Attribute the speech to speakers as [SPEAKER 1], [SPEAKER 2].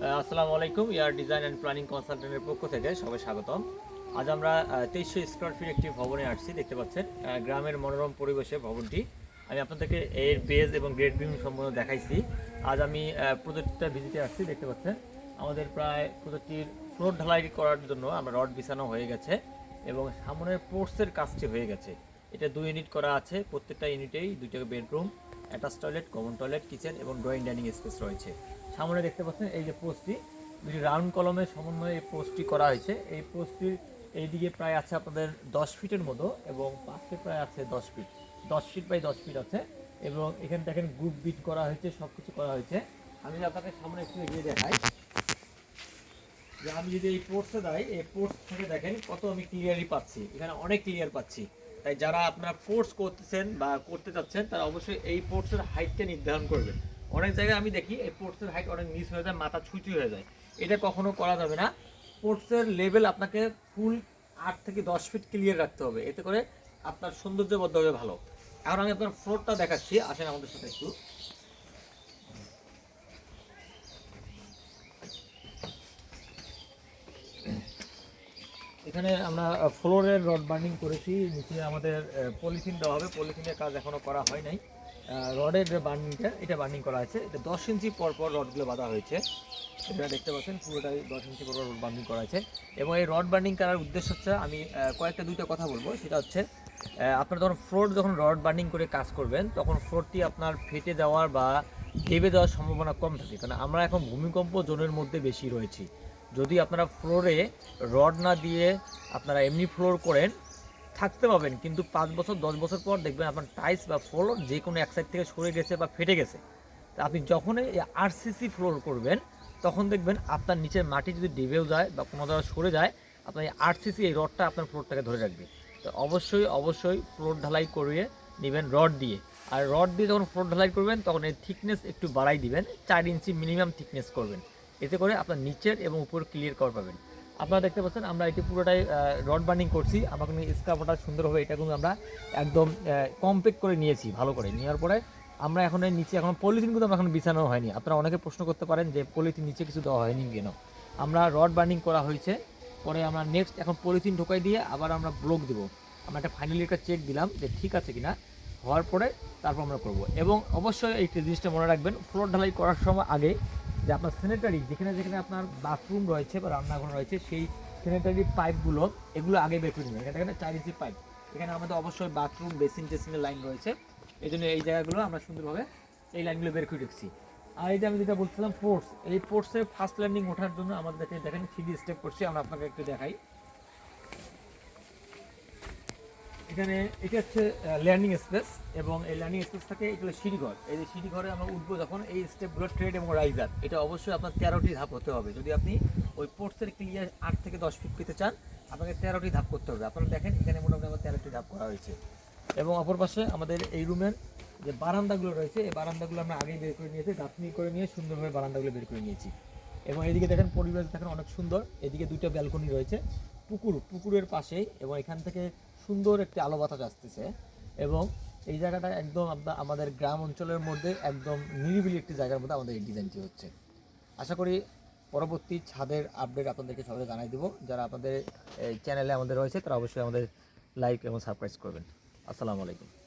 [SPEAKER 1] আসসালামু আলাইকুম, year design and planning কনসালটেন্টের পক্ষ থেকে সবাই স্বাগতম। আজ আমরা তেইশশো স্কোয়ার ফিট একটি ভবনে আসছি, দেখতে পাচ্ছেন গ্রামের মনোরম পরিবেশে ভবনটি। আমি আপনাদেরকে এর বেজ এবং গ্রেড বিম সম্বন্ধে দেখাইছি। আজ আমি প্রজেক্টটা ভিজিটে আসছি, দেখতে পাচ্ছেন, আমাদের প্রায় প্রজেক্টটির ফ্লোর ঢালাই করার জন্য আমরা রড বিছানো হয়ে গেছে এবং সামনের পোর্টসের কাজটি হয়ে গেছে। এটা দুই ইউনিট করা আছে, প্রত্যেকটা ইউনিটেই দুইটা bedroom attach toilet, common toilet, kitchen এবং ড্রয়িং ডাইনিং স্পেস রয়েছে। সামনে দেখতে পাচ্ছেন এই যে পোস্টটি দুটি রাউন্ড কলমের সমন্বয়ে এই পোস্টটি করা হয়েছে। এই পোস্টটির এইদিকে প্রায় আছে আপনাদের দশ ফিটের মতো এবং পাশে প্রায় আছে দশ ফিট। দশ ফিট বাই দশ ফিট আছে এবং এখানে দেখেন গ্রুপ বিট করা হয়েছে সব কিছু করা হয়েছে। আমি যদি আপনাকে সামনে একটু এগিয়ে দেখাই, যে আমি যদি এই পোর্টসে দাঁড়াই, এই পোর্টস থেকে দেখেন কত আমি ক্লিয়ারই পাচ্ছি। এখানে অনেক ক্লিয়ার পাচ্ছি। তাই যারা আপনারা ফোর্স করতেছেন বা করতে চাচ্ছেন, তারা অবশ্যই এই পোর্টসের হাইটটা নির্ধারণ করবেন। অনেক জায়গায় আমি দেখি এই পোর্টসের হাইট অনেক মিস হয়ে যায়, মাথা ছুঁচি হয়ে যায়। এটা কখনো করা যাবে না। পোর্টসের লেভেল আপনাকে ফুল আট থেকে দশ ফিট ক্লিয়ার রাখতে হবে। এতে করে আপনার সৌন্দর্যবদ্ধ হবে ভালো। এখন আমি আপনার ফ্লোরটা দেখাচ্ছি। আসেন আমাদের সাথে একটু। এখানে আমরা ফ্লোরের রড বার্নিং করেছি, নিচে আমাদের পলিথিন দেওয়া হবে। পলিথিনের কাজ এখনও করা হয় নাই। রডের যে বার্নিংটা, এটা বার্নিং করা আছে। এটা দশ ইঞ্চি পর পর রডগুলো বাঁধা হয়েছে। এটা দেখতে পাচ্ছেন, পুরোটাই দশ ইঞ্চি পর পর রড বার্নিং করা আছে। এবং এই রড বার্নিং করার উদ্দেশ্য হচ্ছে, আমি কয়েকটা, দুইটা কথা বলব। সেটা হচ্ছে আপনার যখন ফ্লোর যখন রড বার্নিং করে কাজ করবেন, তখন ফ্লোরটি আপনার ফেটে যাওয়ার বা দেবে যাওয়ার সম্ভাবনা কম থাকে। কারণ আমরা এখন ভূমিকম্প জোনের মধ্যে বেশি রয়েছি। যদি আপনারা ফ্লোরে রড না দিয়ে আপনারা এমনি ফ্লোর করেন, থাকতে পাবেন কিন্তু পাঁচ বছর, দশ বছর পর দেখবেন আপনার টাইলস বা ফ্লোর যে কোনো এক সাইড থেকে সরে গেছে বা ফেটে গেছে। তা আপনি যখনই আরসিসি ফ্লোর করবেন, তখন দেখবেন আপনার নিচের মাটি যদি ডেবেও যায় বা কোনো জায়গায় সরে যায়, আপনার এই আরসিসি এই রডটা আপনার ফ্লোরটাকে ধরে রাখবে। তো অবশ্যই অবশ্যই ফ্লোর ঢালাই করিয়ে নেবেন রড দিয়ে। আর রড দিয়ে যখন ফ্লোর ঢালাই করবেন, তখন এর থিকনেস একটু বাড়াই দিবেন, চার ইঞ্চি মিনিমাম থিকনেস করবেন। এতে করে আপনার নিচের এবং উপর ক্লিয়ার কর পাবেন। আপনারা দেখতে পাচ্ছেন, আমরা এটি পুরোটাই রড বার্নিং করছি। আমরা কিন্তু স্কার্পটা সুন্দরভাবে এটা কিন্তু আমরা একদম কমপ্যাক্ট করে নিয়েছি, ভালো করে। নেওয়ার পরে আমরা এখন নিচে, এখন পলিথিন কিন্তু আমরা এখন বিছানো হয়নি। আপনারা অনেকে প্রশ্ন করতে পারেন যে পলিথিন নিচে কিছু দেওয়া হয়নি কেন? আমরা রড বার্নিং করা হয়েছে। পরে আমরা নেক্সট এখন পলিথিন ঢোকাই দিয়ে আবার আমরা ব্লক দেবো। আমরা একটা ফাইনালি একটা চেক দিলাম যে ঠিক আছে কিনা। হওয়ার পরে তারপর আমরা করব। এবং অবশ্যই এই জিনিসটা মনে রাখবেন ফ্লোর ঢালাই করার সময় আগে যে আপনার স্যানিটারি যেখানে যেখানে আপনার বাথরুম রয়েছে বা রান্নাঘর রয়েছে, সেই স্যানিটারি পাইপগুলো এগুলো আগে বের করে নেবেন এখানে চার ইঞ্চি পাইপ এখানে আমাদের অবশ্যই বাথরুম বেসিন টেসিনের লাইন রয়েছে। এই জন্য এই জায়গাগুলো আমরা সুন্দরভাবে এই লাইনগুলো বের করে রেখেছি। আর এই যে আমি যেটা বলছিলাম পোর্টস এই পোর্টসের ফার্স্ট ল্যান্ডিং ওঠার জন্য আমাদের দেখেন থ্রি স্টেপ করছি, আমরা আপনাকে একটু দেখাই। এখানে, এটা হচ্ছে ল্যান্ডিং স্পেস এবং এই ল্যান্ডিং স্পেস থাকে এগুলো সিঁড়িঘর। এই যে সিঁড়িঘরে আমরা উঠবো যখন, এই স্টেপগুলো ট্রেড এবং রাইজার এটা অবশ্যই আপনার তেরোটি ধাপ হতে হবে। যদি আপনি ওই পোর্টসের ক্লিয়ার আট থেকে দশ ফিট পেতে চান, আপনাকে তেরোটি ধাপ করতে হবে। আপনারা দেখেন, এখানে মোটামুটি আমার তেরোটি ধাপ করা হয়েছে। এবং অপর পাশে আমাদের এই রুমের যে বারান্দাগুলো রয়েছে, এই বারান্দাগুলো আমরা আগেই বের করে নিয়েছি গাঁথনি করে নিয়ে সুন্দরভাবে বারান্দাগুলো বের করে নিয়েছি। এবং এদিকে দেখেন পরিবেশ দেখেন অনেক সুন্দর। এদিকে দুইটা ব্যালকনি রয়েছে। পুকুর, পুকুরের পাশেই এবং এখান থেকে সুন্দর একটি আলো বাতাস আসতেছে এবং এই জায়গাটা একদম আমাদের গ্রাম অঞ্চলের মধ্যে একদম নিরিবিলি একটি জায়গার মধ্যে আমাদের এই ডিজাইনটি হচ্ছে। আশা করি পরবর্তী ছাদের আপডেট আপনাদেরকে সবাই জানাই দেবো। যারা আপনাদের এই চ্যানেলে আমাদের রয়েছে, তারা অবশ্যই আমাদের লাইক এবং সাবস্ক্রাইব করবেন। আসসালামু আলাইকুম।